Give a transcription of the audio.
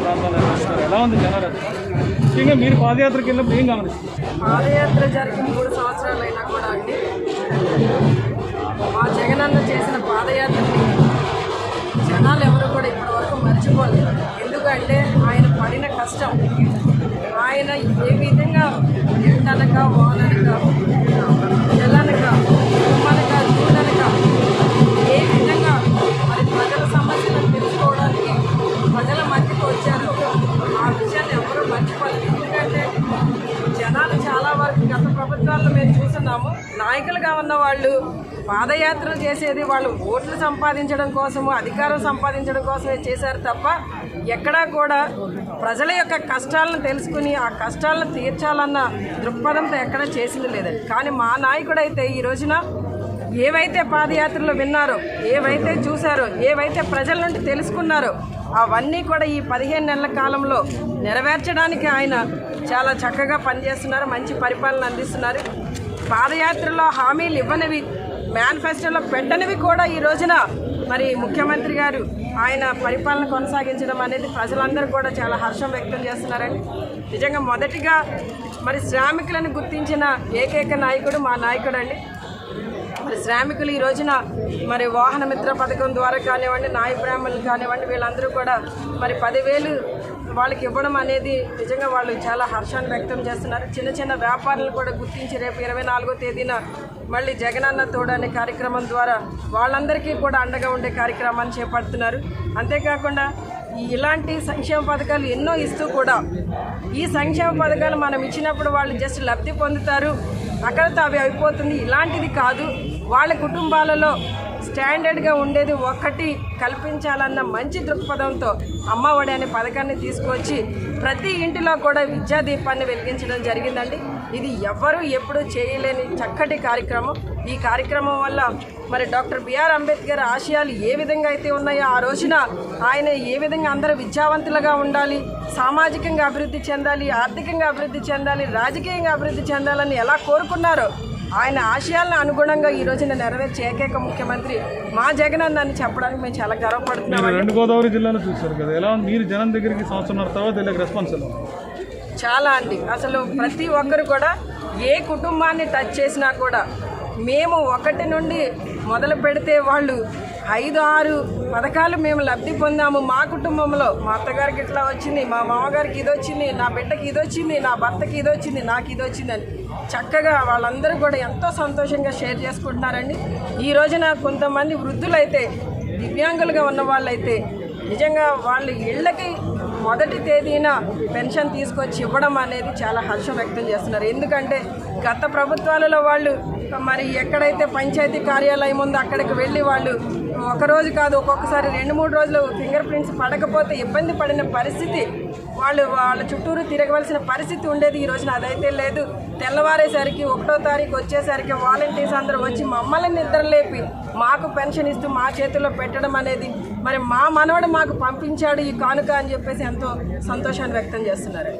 ప్రాంతాల్లో నిర్వహిస్తారు ఎలా ఉంది జనాలు? ముఖ్యంగా మీరు పాదయాత్రకి వెళ్ళినప్పుడు ఏం గమనిస్తారు పాదయాత్ర జరిగిన మూడు సంవత్సరాలు అయినా నాయకులుగా ఉన్న వాళ్ళు పాదయాత్రలు చేసేది వాళ్ళు ఓట్లు సంపాదించడం కోసము అధికారం సంపాదించడం కోసమే చేశారు తప్ప ఎక్కడా కూడా ప్రజల యొక్క కష్టాలను తెలుసుకుని ఆ కష్టాలను తీర్చాలన్న దృక్పథంతో ఎక్కడా చేసింది లేదండి. కానీ మా నాయకుడైతే ఈ రోజున ఏవైతే పాదయాత్రలు విన్నారో ఏవైతే చూశారో ఏవైతే ప్రజల నుండి తెలుసుకున్నారో అవన్నీ కూడా ఈ పదిహేను నెలల కాలంలో నెరవేర్చడానికి ఆయన చాలా చక్కగా పనిచేస్తున్నారు మంచి పరిపాలన అందిస్తున్నారు. పాదయాత్రలో హామీలు ఇవ్వనివి మేనిఫెస్టోలో పెట్టనివి కూడా ఈ రోజున. మరి ముఖ్యమంత్రి గారు ఆయన పరిపాలన కొనసాగించడం అనేది ప్రజలందరూ కూడా చాలా హర్షం వ్యక్తం చేస్తున్నారండి. నిజంగా మొదటిగా మరి శ్రామికులను గుర్తించిన ఏకైక నాయకుడు మా నాయకుడు అండి మరి శ్రామికులు ఈ రోజున మరి వాహన మిత్ర పథకం ద్వారా కానివ్వండి నాయ బ్రాహ్మణులు కానివ్వండి వీళ్ళందరూ కూడా మరి పదివేలు వాళ్ళకి ఇవ్వడం అనేది నిజంగా వాళ్ళు చాలా హర్షాన్ని వ్యక్తం చేస్తున్నారు. చిన్న చిన్న వ్యాపారులు కూడా గుర్తించి రేపు ఇరవై నాలుగో తేదీన మళ్ళీ జగనన్న తోడు అనే కార్యక్రమం ద్వారా వాళ్ళందరికీ కూడా అండగా ఉండే కార్యక్రమాన్ని చేపడుతున్నారు. అంతేకాకుండా ఈ ఇలాంటి సంక్షేమ పథకాలు ఎన్నో ఇస్తూ కూడా ఈ సంక్షేమ పథకాలు మనం ఇచ్చినప్పుడు వాళ్ళు జస్ట్ లబ్ధి పొందుతారు. అక్కడతో అవి అయిపోతుంది. ఇలాంటిది కాదు. వాళ్ళ కుటుంబాలలో స్టాండర్డ్గా ఉండేది ఒక్కటి కల్పించాలన్న మంచి దృక్పథంతో అమ్మఒడి అనే పథకాన్ని తీసుకొచ్చి ప్రతి ఇంటిలో కూడా విద్యా దీపాన్ని వెలిగించడం జరిగిందండి. ఇది ఎవ్వరూ ఎప్పుడూ చేయలేని చక్కటి కార్యక్రమం. ఈ కార్యక్రమం వల్ల మరి డాక్టర్ బిఆర్ అంబేద్కర్ ఆశయాలు ఏ విధంగా అయితే ఉన్నాయో ఆ రోజున ఆయన ఏ విధంగా అందరూ విద్యావంతులుగా ఉండాలి సామాజికంగా అభివృద్ధి చెందాలి ఆర్థికంగా అభివృద్ధి చెందాలి రాజకీయంగా అభివృద్ధి చెందాలని ఎలా కోరుకున్నారో ఆయన ఆశయాలను అనుగుణంగా ఈ రోజున నెరవేర్చే ఏకైక ముఖ్యమంత్రి మా జగన్ అని చెప్పడానికి మేము చాలా గర్వపడుతున్నాం రెండు గోదావరి జిల్లాలో చూశారు కదా. ఎలా మీరు జనం దగ్గరికి సంవత్సరం తర్వాత రెస్పాన్స్ చాలా అండి. అసలు ప్రతి ఒక్కరు కూడా ఏ కుటుంబాన్ని టచ్ చేసినా కూడా మేము ఒకటి నుండి మొదలు పెడితే వాళ్ళు ఐదు ఆరు పథకాలు మేము లబ్ధి పొందాము మా కుటుంబంలో. మా అత్తగారికి ఇట్లా వచ్చింది? మా మామగారికి ఇది వచ్చింది. నా బిడ్డకి ఇది వచ్చింది. నా భర్తకి ఇది వచ్చింది. నాకు ఇది వచ్చిందని చక్కగా వాళ్ళందరూ కూడా ఎంతో సంతోషంగా షేర్ చేసుకుంటున్నారండి. ఈ రోజున కొంతమంది వృద్ధులైతే దివ్యాంగులుగా ఉన్న వాళ్ళైతే నిజంగా వాళ్ళ ఇళ్ళకి మొదటి తేదీన పెన్షన్ తీసుకొచ్చి ఇవ్వడం అనేది చాలా హర్షం వ్యక్తం చేస్తున్నారు. ఎందుకంటే గత ప్రభుత్వాలలో వాళ్ళు మరి ఎక్కడైతే పంచాయతీ కార్యాలయం ఉందో అక్కడికి వెళ్ళి వాళ్ళు ఒక రోజు కాదు ఒక్కొక్కసారి రెండు మూడు రోజులు ఫింగర్ ప్రింట్స్ పడకపోతే ఇబ్బంది పడిన పరిస్థితి. వాళ్ళు వాళ్ళ చుట్టూరు తిరగవలసిన పరిస్థితి ఉండేది ఈ రోజున. అదైతే లేదు. తెల్లవారేసరికి ఒకటో తారీఖు వచ్చేసరికి వాలంటీర్స్ అందరూ వచ్చి మమ్మల్ని నిద్రలేపి మాకు పెన్షన్ ఇస్తూ మా చేతుల్లో పెట్టడం అనేది మరి మా మనవడు మాకు పంపించాడు ఈ కానుక అని చెప్పేసి ఎంతో సంతోషాన్ని వ్యక్తం చేస్తున్నారు